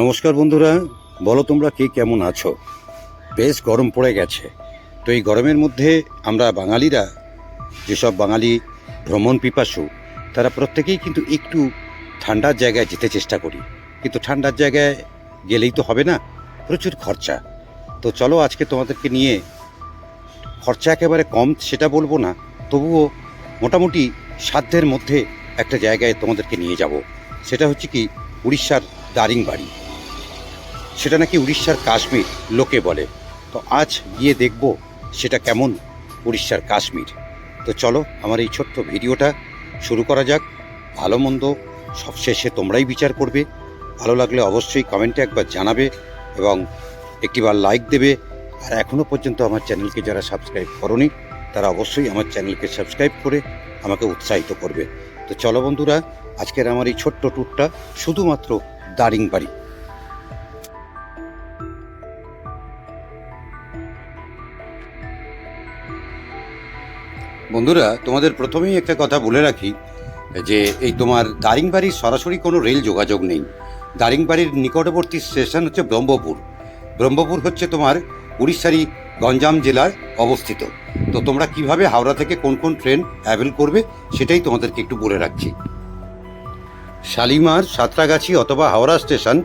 নমস্কার বন্ধুরা, বলো তোমরা কে কেমন আছো? বেশ গরম পড়ে গেছে। তো এই গরমের মধ্যে আমরা বাঙালিরা, যেসব বাঙালি ভ্রমণ পিপাসু, তারা প্রত্যেকেই কিন্তু একটু ঠান্ডার জায়গায় যেতে চেষ্টা করি। কিন্তু ঠান্ডার জায়গায় গেলেই তো হবে না, প্রচুর খরচা। তো চলো আজকে তোমাদেরকে নিয়ে খরচা একেবারে কম সেটা বলব না, তবুও মোটামুটি সাধ্যের মধ্যে একটা জায়গায় তোমাদেরকে নিয়ে যাব। সেটা হচ্ছে কি, উড়িষ্যার দারিংবাড়ি। সেটা নাকি উড়িষ্যার কাশ্মীর, লোকে বলে। তো আজ গিয়ে দেখব সেটা কেমন উড়িষ্যার কাশ্মীর। তো চলো আমার এই ছোট্ট ভিডিওটা শুরু করা যাক। ভালো মন্দ সবশেষে তোমরাই বিচার করবে। ভালো লাগলে অবশ্যই কমেন্টে একবার জানাবে এবং একটিবার লাইক দেবে। আর এখনও পর্যন্ত আমার চ্যানেলকে যারা সাবস্ক্রাইব করনি, তারা অবশ্যই আমার চ্যানেলকে সাবস্ক্রাইব করে আমাকে উৎসাহিত করবে। তো চলো বন্ধুরা, আজকের আমার এই ছোট্ট ট্যুরটা শুধুমাত্র দারিংবাড়ি। বন্ধুরা, তোমাদের প্রথমেই একটা কথা বলে রাখি, যে এই তোমার দারিংবাড়ির সরাসরি কোনো রেল যোগাযোগ নেই। দারিংবাড়ির নিকটবর্তী স্টেশন হচ্ছে ব্রহ্মপুর। ব্রহ্মপুর হচ্ছে তোমার উড়িষ্যারই গঞ্জাম জেলায় অবস্থিত। তো তোমরা কীভাবে হাওড়া থেকে কোন কোন ট্রেন অ্যাভেল করবে, সেটাই তোমাদেরকে একটু বলে রাখছি। শালিমার, সাঁতরাগাছি অথবা হাওড়া স্টেশন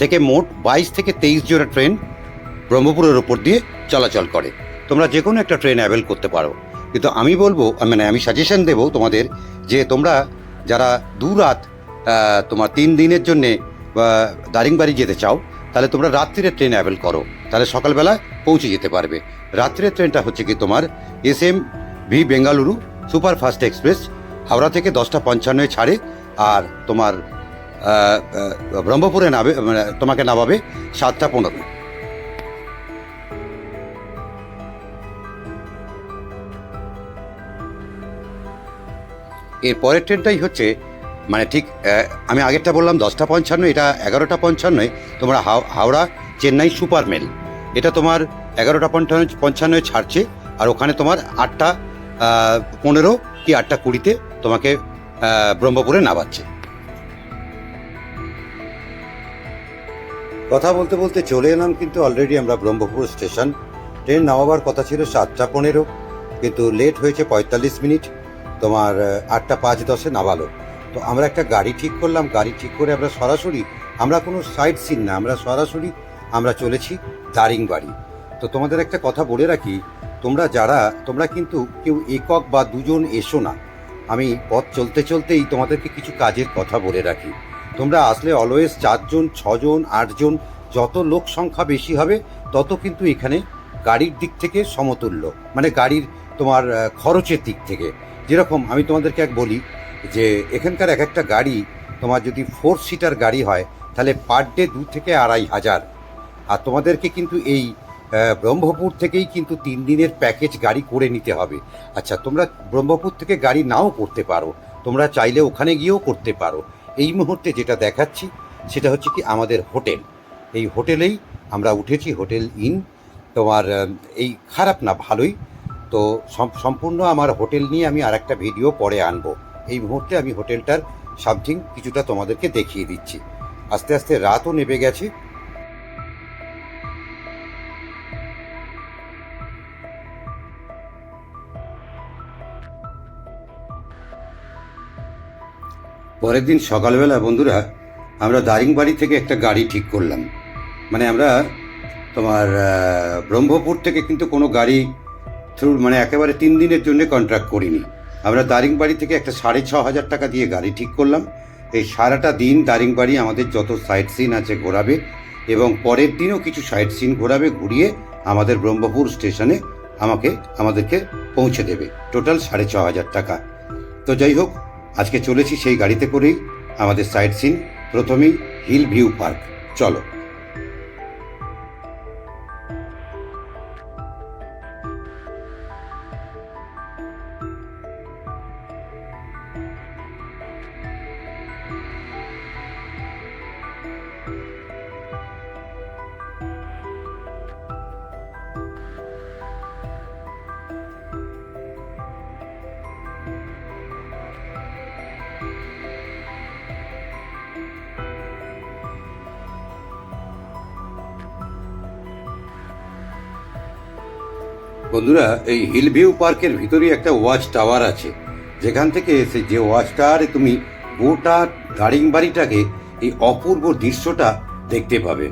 থেকে মোট বাইশ থেকে তেইশ জোড়া ট্রেন ব্রহ্মপুরের ওপর দিয়ে চলাচল করে। তোমরা যে কোনো একটা ট্রেন অ্যাভেল করতে পারো। কিন্তু আমি বলব মানে আমি সাজেশন দেবো তোমাদের যে তোমরা যারা দু রাত তোমার তিন দিনের জন্যে দারিংবাড়ি যেতে চাও, তাহলে তোমরা রাত্রিরে ট্রেন অ্যাভেল করো। তাহলে সকালবেলা পৌঁছে যেতে পারবে। রাত্রের ট্রেনটা হচ্ছে কি তোমার S M V Bengaluru superfast express, Howrah থেকে দশটা পঞ্চান্নয় ছাড়ে, আর তোমার ব্রহ্মপুরে নামবে মানে তোমাকে নামাবে সাতটা পনেরো। এর পরের ট্রেনটাই হচ্ছে মানে ঠিক আমি আগেরটা বললাম দশটা পঞ্চান্ন, এটা এগারোটা পঞ্চান্নয়, তোমরা হাও- হাওড়া চেন্নাই সুপার মেল। এটা তোমার এগারোটা পঞ্চান্ন, পঞ্চান্নয় ছাড়ছে, আর ওখানে তোমার আটটা পনেরো কি আটটা কুড়িতে তোমাকে ব্রহ্মপুরে নামাচ্ছে। কথা বলতে বলতে চলে এলাম কিন্তু অলরেডি আমরা ব্রহ্মপুর স্টেশন। ট্রেন নামাবার কথা ছিল সাতটা পনেরো, কিন্তু লেট হয়েছে পঁয়তাল্লিশ মিনিট। তোমার আটটা পাঁচ দশে নামালো। তো আমরা একটা গাড়ি ঠিক করলাম, গাড়ি ঠিক করে আমরা সরাসরি, আমরা কোনো সাইড সিন না, আমরা সরাসরি আমরা চলেছি দারিংবাড়ি তো তোমাদের একটা কথা বলে রাখি, তোমরা যারা, তোমরা কিন্তু কেউ একক বা দুজন এসো না। আমি পথ চলতে চলতেই তোমাদেরকে কিছু কাজের কথা বলে রাখি। তোমরা আসলে অলওয়েজ চারজন, ছজন, আটজন, যত লোক সংখ্যা বেশি হবে, তত কিন্তু এখানে গাড়ির দিক থেকে সমতুল্য। মানে গাড়ির তোমার খরচের দিক থেকে। যেরকম আমি তোমাদেরকে এক বলি যে এখানকার এক একটা গাড়ি, তোমার যদি ফোর সিটার গাড়ি হয়, তাহলে পার ডে দু থেকে আড়াই হাজার। আর তোমাদেরকে কিন্তু এই ব্রহ্মপুর থেকেই কিন্তু তিন দিনের প্যাকেজ গাড়ি করে নিতে হবে। আচ্ছা তোমরা ব্রহ্মপুর থেকে গাড়ি নাও করতে পারো। তোমরা চাইলে ওখানে গিয়েও করতে পারো। এই মুহূর্তে যেটা দেখাচ্ছি, সেটা হচ্ছে কি আমাদের হোটেল। এই হোটেলেই আমরা উঠেছি, হোটেল ইন তোমার এই খারাপ না, ভালোই। তো সম্পূর্ণ আমার হোটেল নিয়ে আমি আর একটা ভিডিও পরে আনব। এই মুহূর্তে আমি হোটেলটার সামথিং কিছুটা তোমাদেরকে দেখিয়ে দিচ্ছি। আস্তে আস্তে রাতও নেমে গেছে। পরের দিন সকালবেলা বন্ধুরা, আমরা দারিংবাড়ি থেকে একটা গাড়ি ঠিক করলাম। মানে আমরা তোমার ব্রহ্মপুর থেকে কিন্তু কোনো গাড়ি থ্রু মানে একেবারে তিন দিনের জন্য কন্ট্রাক্ট করিনি। আমরা দারিংবাড়ি থেকে একটা সাড়ে ছ হাজার টাকা দিয়ে গাড়ি ঠিক করলাম। এই সারাটা দিন দারিংবাড়ি আমাদের যত সাইট সিন আছে ঘোরাবে এবং পরের দিনও কিছু সাইট সিন ঘোরাবে, ঘুরিয়ে আমাদের ব্রহ্মপুর স্টেশনে আমাকে, আমাদেরকে পৌঁছে দেবে। টোটাল সাড়ে ছ হাজার টাকা। তো যাই হোক, আজকে চলেছি সেই গাড়িতে করেই আমাদের সাইট সিন প্রথমেই হিল ভিউ পার্ক চলো। বন্ধুরা, এই হিলভিউ পার্কের ভিতরে একটা ওয়াচ টাওয়ার আছে। যেখান থেকে এসে যে ওয়াচ টাওয়ারে তুমি গোটা দারিংবাড়িটাকে এই অপূর্ব দৃশ্যটা দেখতে পাবে।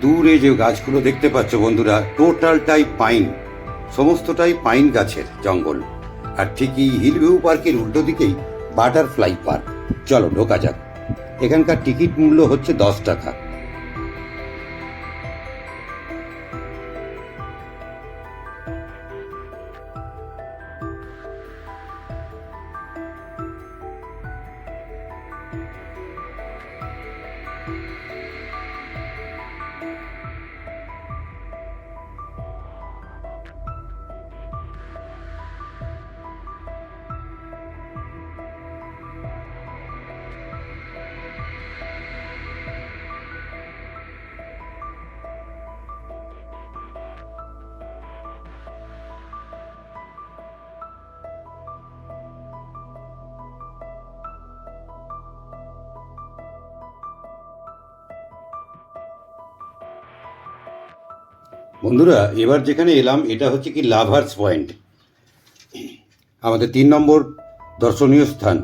দূরে যে গাছগুলো দেখতে পাচ্ছ বন্ধুরা, টোটালটাই পাইন। সমস্তটাই পাইন গাছের জঙ্গল। আর ঠিকই হিলভিউ হিল ভিউ পার্কের উল্টো দিকেই বাটারফ্লাই পার্ক। চলো, ঢোকা যাক। এখানকার টিকিট মূল্য হচ্ছে দশ টাকা। বন্ধুরা, এবার যেখানে এলাম, এটা হচ্ছে কি লাভার্স পয়েন্ট। আমাদের তিন নম্বর দর্শনীয় স্থান।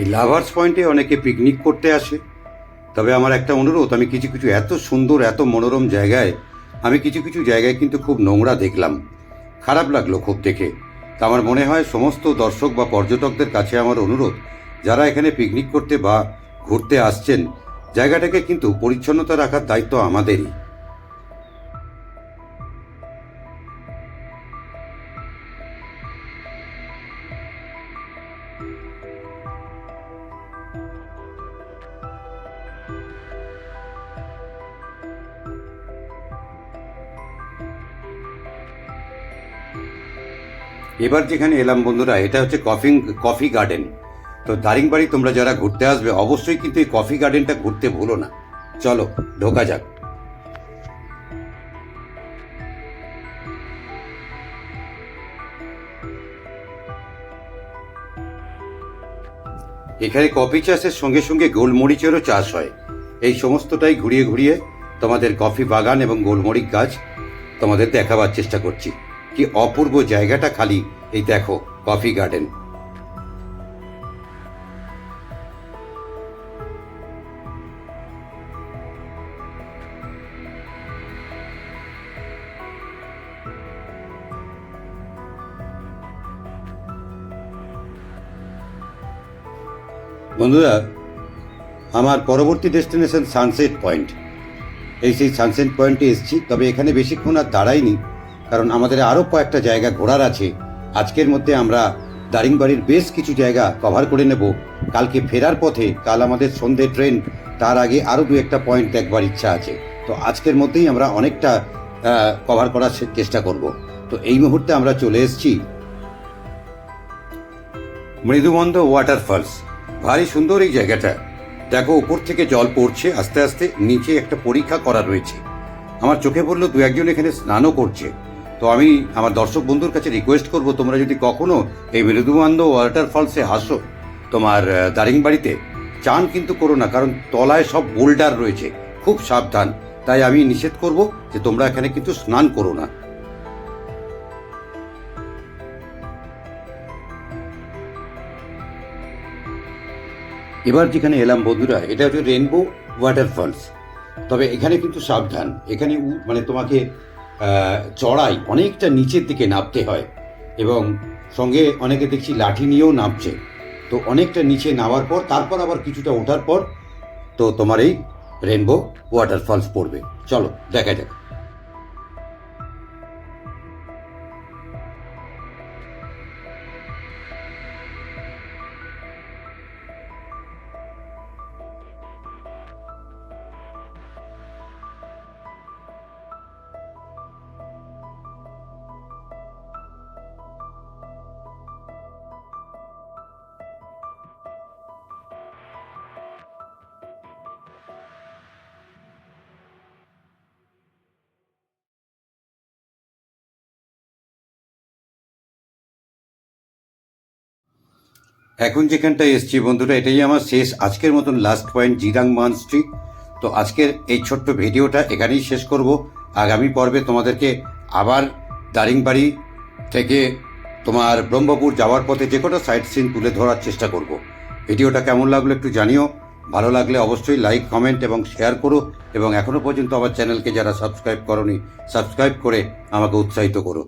এই লাভার্স পয়েন্টে অনেকে পিকনিক করতে আসে। তবে আমার একটা অনুরোধ, আমি কিছু কিছু এত সুন্দর, এত মনোরম জায়গায়, আমি কিছু কিছু জায়গায় কিন্তু খুব নোংরা দেখলাম। খারাপ লাগল খুব দেখে। তা আমার মনে হয় সমস্ত দর্শক বা পর্যটকদের কাছে আমার অনুরোধ, যারা এখানে পিকনিক করতে বা ঘুরতে আসছেন, জায়গাটাকে কিন্তু পরিচ্ছন্নতা রাখার দায়িত্ব আমাদেরই। এবার যেখানে এলাম বন্ধুরা, এটা হচ্ছে কফি কফি গার্ডেন। তো দারিংবাড়ি তোমরা যারা ঘুরতে আসবে, অবশ্যই কিন্তু এই কফি গার্ডেনটা ঘুরতে ভুলো না। চলো, ঢোকা যাক। এখানে কফি চাষের সঙ্গে সঙ্গে গোলমরিচেরও চাষ হয়। এই সমস্তটাই ঘুরিয়ে ঘুরিয়ে তোমাদের কফি বাগান এবং গোলমরিচ গাছ তোমাদের দেখাবার চেষ্টা করছি। কি অপূর্ব জায়গাটা খালি। এই দেখো কফি গার্ডেন বন্ধুরা, আমার পরবর্তী ডেস্টিনেশন সানসেট পয়েন্ট। এই সেই সানসেট পয়েন্টে এসেছি, তবে এখানে বেশিক্ষণ আর দাঁড়াইনি, কারণ আমাদের আরও কয়েকটা জায়গা ঘোরার আছে। আজকের মধ্যে আমরা দারিংবাড়ির বেশ কিছু জায়গা কভার করে নেব। কালকে ফেরার পথে, কাল আমাদের সন্ধে ট্রেন, তার আগে আরও দু একটা পয়েন্ট দেখবার ইচ্ছা আছে। তো আজকের মধ্যেই আমরা অনেকটা কভার করার চেষ্টা করব। তো এই মুহূর্তে আমরা চলে এসেছি মৃদুবন্ধ ওয়াটারফলস ভারী সুন্দর এই জায়গাটা। দেখো, উপর থেকে জল পড়ছে, আস্তে আস্তে নিচে একটা পরীক্ষা করা রয়েছে। আমার চোখে পড়ল, দু একজন এখানে স্নানও করছে। তো আমি আমার দর্শক বন্ধুর কাছে রিকোয়েস্ট করব, তোমরা যদি কখনো এই মৃদুবন্ধ ওয়াটারফলসে হাসো, তোমার দারিংবাড়িতে চান কিন্তু করো না, কারণ তলায় সব বোল্ডার রয়েছে, খুব সাবধান। তাই আমি নিষেধ করব যে তোমরা এখানে কিন্তু স্নান করো না। এবার যেখানে এলাম বন্ধুরা, এটা হচ্ছে রেনবো ওয়াটারফলস তবে এখানে কিন্তু সাবধান, এখানে মানে তোমাকে চড়াই অনেকটা নিচের দিকে নামতে হয় এবং সঙ্গে অনেকে দেখছি লাঠি নিয়েও নামছে। তো অনেকটা নিচে নামার পর, তারপর আবার কিছুটা ওঠার পর, তো তোমার এই রেনবো ওয়াটারফলস পড়বে। চলো, দেখা যাক। এখন যেখানটায় এসছি বন্ধুরা, এটাই আমার শেষ, আজকের মতন লাস্ট পয়েন্ট জিরাং মানস্ট্রি তো আজকের এই ছোট্ট ভিডিওটা এখানেই শেষ করব। আগামী পর্বে তোমাদেরকে আবার দারিংবাড়ি থেকে তোমার ব্রহ্মপুর যাওয়ার পথে যে কটা সাইট সিন তুলে ধরার চেষ্টা করব। ভিডিওটা কেমন লাগল একটু জানিও। ভালো লাগলে অবশ্যই লাইক কমেন্ট এবং শেয়ার করো এবং এখনও পর্যন্ত আমার চ্যানেলকে যারা সাবস্ক্রাইব করনি সাবস্ক্রাইব করে আমাকে উৎসাহিত করো।